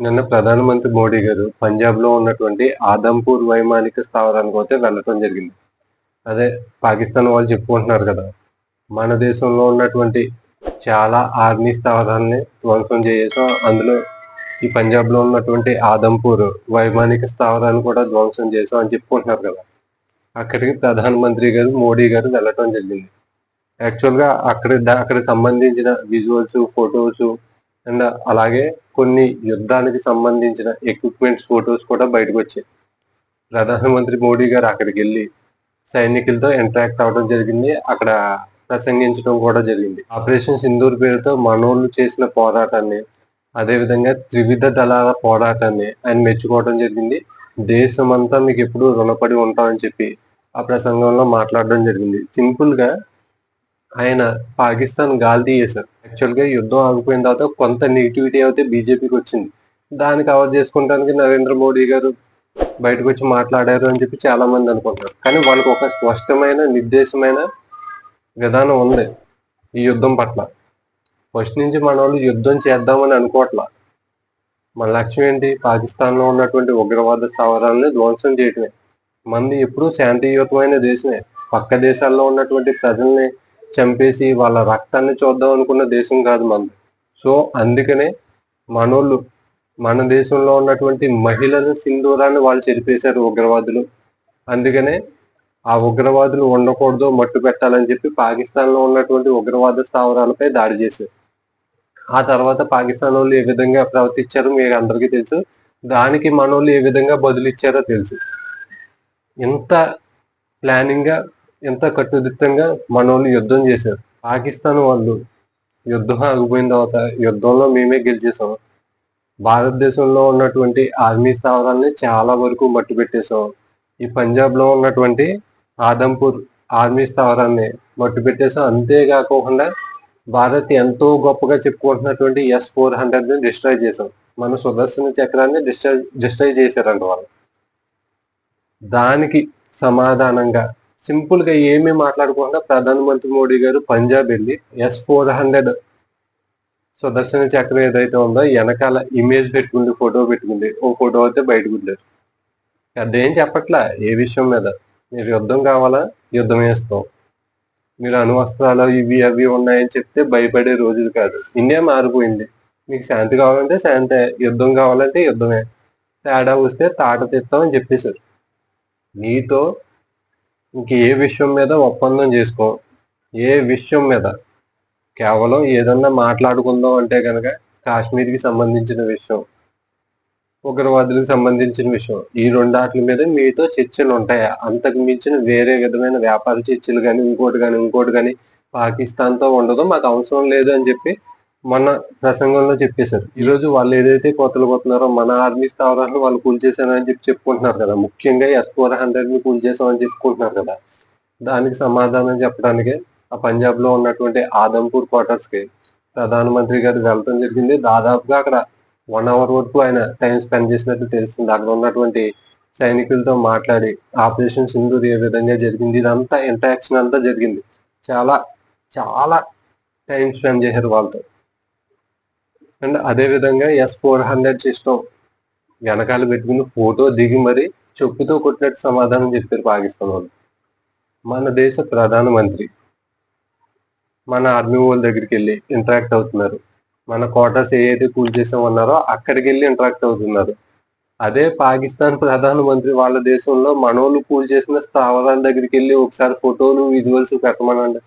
నిన్న ప్రధానమంత్రి మోడీ గారు పంజాబ్లో ఉన్నటువంటి ఆదంపూర్ వైమానిక స్థావరానికి అయితే వెళ్ళటం జరిగింది. అదే పాకిస్తాన్ వాళ్ళు చెప్పుకుంటున్నారు కదా మన దేశంలో ఉన్నటువంటి చాలా ఆర్మీ స్థావరాన్ని ధ్వంసం చేసాం అందులో ఈ పంజాబ్లో ఉన్నటువంటి ఆదంపూర్ వైమానిక స్థావరాన్ని కూడా ధ్వంసం చేసాం అని చెప్పుకుంటున్నారు కదా. అక్కడికి ప్రధానమంత్రి గారు మోడీ గారు వెళ్ళటం జరిగింది. యాక్చువల్గా అక్కడ అక్కడ అక్కడికి సంబంధించిన విజువల్స్ ఫొటోస్ అండ్ అలాగే కొన్ని యుద్ధానికి సంబంధించిన ఎక్విప్మెంట్స్ ఫొటోస్ కూడా బయటకు వచ్చాయి. ప్రధానమంత్రి మోడీ గారు అక్కడికి వెళ్ళి సైనికులతో ఇంటరాక్ట్ అవడం జరిగింది. అక్కడ ప్రసంగించడం కూడా జరిగింది. ఆపరేషన్ సింధూర్ పేరుతో మనోళ్ళు చేసిన పోరాటాన్ని అదేవిధంగా త్రివిధ దళాల పోరాటాన్ని ఆయన మెచ్చుకోవడం జరిగింది. దేశమంతా మీకు ఎప్పుడు రుణపడి ఉంటామని చెప్పి ఆ ప్రసంగంలో మాట్లాడడం జరిగింది. సింపుల్గా ఆయన పాకిస్తాన్ గాలి తీయేశారు యాక్చువల్గా యుద్ధం ఆగిపోయిన తర్వాత కొంత నెగిటివిటీ అయితే బీజేపీకి వచ్చింది. దాన్ని కవర్ చేసుకోవడానికి నరేంద్ర మోడీ గారు బయటకు వచ్చి మాట్లాడారు అని చెప్పి చాలా మంది అనుకుంటున్నారు. కానీ వాళ్ళకి ఒక స్పష్టమైన నిర్దేశమైన విధానం ఉంది ఈ యుద్ధం పట్ల. ఫస్ట్ నుంచి మన వాళ్ళు యుద్ధం చేద్దామని అనుకోవట్లా. మన లక్ష్యం ఏంటి? పాకిస్తాన్లో ఉన్నటువంటి ఉగ్రవాద స్థావరాలని ధ్వంసం చేయటమే. మంది ఎప్పుడూ శాంతియుతమైన దేశమే. పక్క దేశాల్లో ఉన్నటువంటి ప్రజల్ని చంపేసి వాళ్ళ రక్తాన్ని చూద్దాం అనుకున్న దేశం కాదు మనది సో అందుకనే మనోళ్ళు మన దేశంలో ఉన్నటువంటి మహిళల సింధూరాన్ని వాళ్ళు చెరిపేశారు ఉగ్రవాదులు. అందుకనే ఆ ఉగ్రవాదులు ఉండకూడదు మట్టు పెట్టాలని చెప్పి పాకిస్తాన్లో ఉన్నటువంటి ఉగ్రవాద స్థావరాలపై దాడి చేశారు. ఆ తర్వాత పాకిస్తాన్ వాళ్ళు ఏ విధంగా ప్రవర్తించారో మీకు అందరికీ తెలుసు. దానికి మనోళ్ళు ఏ విధంగా బదులిచ్చారో తెలుసు. ఇంత ప్లానింగ్గా ఎంత కట్టుదిట్టంగా మనోళ్ళు యుద్ధం చేశారు. పాకిస్తాన్ వాళ్ళు యుద్ధం ఆగిపోయిన తర్వాత యుద్ధంలో మేమే గెలిచేసాం భారతదేశంలో ఉన్నటువంటి ఆర్మీ స్థావరాలని చాలా వరకు మట్టి పెట్టేశాం. ఈ పంజాబ్లో ఉన్నటువంటి ఆదంపూర్ ఆర్మీ స్థావరాన్ని మట్టి పెట్టేసాం అంతేకాకుండా భారత్ ఎంతో గొప్పగా చెప్పుకుంటున్నటువంటి ఎస్ ఫోర్ హండ్రెడ్ని డిస్ట్రాయ్ చేశాం. మన సుదర్శన చక్రాన్ని డిస్ట్రాయ్ డిస్ట్రాయ్ చేశారంట వాళ్ళు. దానికి సమాధానంగా సింపుల్గా ఏమీ మాట్లాడకుండా ప్రధానమంత్రి మోడీ గారు పంజాబ్ వెళ్ళి ఎస్ ఫోర్ హండ్రెడ్ సుదర్శన చక్రం ఏదైతే ఉందో వెనకాల ఇమేజ్ పెట్టుకుంది ఫోటో పెట్టుకుంది. ఓ ఫోటో అయితే బయటకు వదిలేరు. అదేం చెప్పట్లా? ఏ విషయం మీద? మీరు యుద్ధం కావాలా? యుద్ధం వేస్తాం. మీరు అణువస్త్రాలు ఇవి అవి ఉన్నాయని చెప్తే భయపడే రోజులు కాదు. ఇండియా మారిపోయింది. మీకు శాంతి కావాలంటే శాంతి. యుద్ధం కావాలంటే యుద్ధమే. తేడా వస్తే తాట తెస్తామని చెప్పేశారు. నీతో ఇంక ఏ విషయం మీద ఒప్పందం చేసుకో. ఏ విషయం మీద? కేవలం ఏదన్నా మాట్లాడుకుందాం అంటే కనుక కాశ్మీర్కి సంబంధించిన విషయం ఉగ్రవాదులకు సంబంధించిన విషయం ఈ రెండాట్ల మీద మీతో చర్చలు ఉంటాయి? అంతకు మించిన వేరే విధమైన వ్యాపార చర్చలు కానీ ఇంకోటి కానీ ఇంకోటి కానీ పాకిస్తాన్తో ఉండదు మాకు అవసరం లేదు అని చెప్పి మన ప్రసంగంలో చెప్పేశారు. ఈ రోజు వాళ్ళు ఏదైతే కోతలు పోతున్నారో మన ఆర్మీ స్థావరాలను వాళ్ళు కూల్చేశారని చెప్పి చెప్పుకుంటున్నారు కదా. ముఖ్యంగా ఎస్ ఫోర్ హండ్రెడ్ని కూల్చేసామని చెప్పుకుంటున్నారు కదా. దానికి సమాధానం చెప్పడానికి ఆ పంజాబ్లో ఉన్నటువంటి ఆదంపూర్ క్వార్టర్స్కి ప్రధానమంత్రి గారు వెళ్ళడం జరిగింది. దాదాపుగా అక్కడ వన్ అవర్ వరకు ఆయన టైం స్పెండ్ చేసినట్టు తెలుస్తుంది. అక్కడ ఉన్నటువంటి సైనికులతో మాట్లాడి ఆపరేషన్ సింధూర్ ఏ విధంగా జరిగింది? ఇదంతా ఇంటరాక్షన్ అంతా జరిగింది. చాలా చాలా టైం స్పెండ్ చేశారు వాళ్ళతో. అండ్ అదే విధంగా ఎస్ ఫోర్ హండ్రెడ్ సిస్టమ్ వెనకాల పెట్టుకుని ఫోటో దిగి మరి చెప్పుతో కొట్టినట్టు సమాధానం చెప్పారు పాకిస్తాన్ వాళ్ళు. మన దేశ ప్రధానమంత్రి. మన ఆర్మీ వాళ్ళ దగ్గరికి వెళ్ళి ఇంటరాక్ట్ అవుతున్నారు. మన క్వార్టర్స్ ఏదైతే కూల్ చేసామన్నారో అక్కడికి వెళ్ళి ఇంటరాక్ట్ అవుతున్నారు. అదే పాకిస్తాన్ ప్రధానమంత్రి వాళ్ళ దేశంలో మనోళ్ళు కూల్ చేసిన స్థావరాల దగ్గరికి వెళ్ళి ఒకసారి ఫోటోలు విజువల్స్ పెట్టమనండి.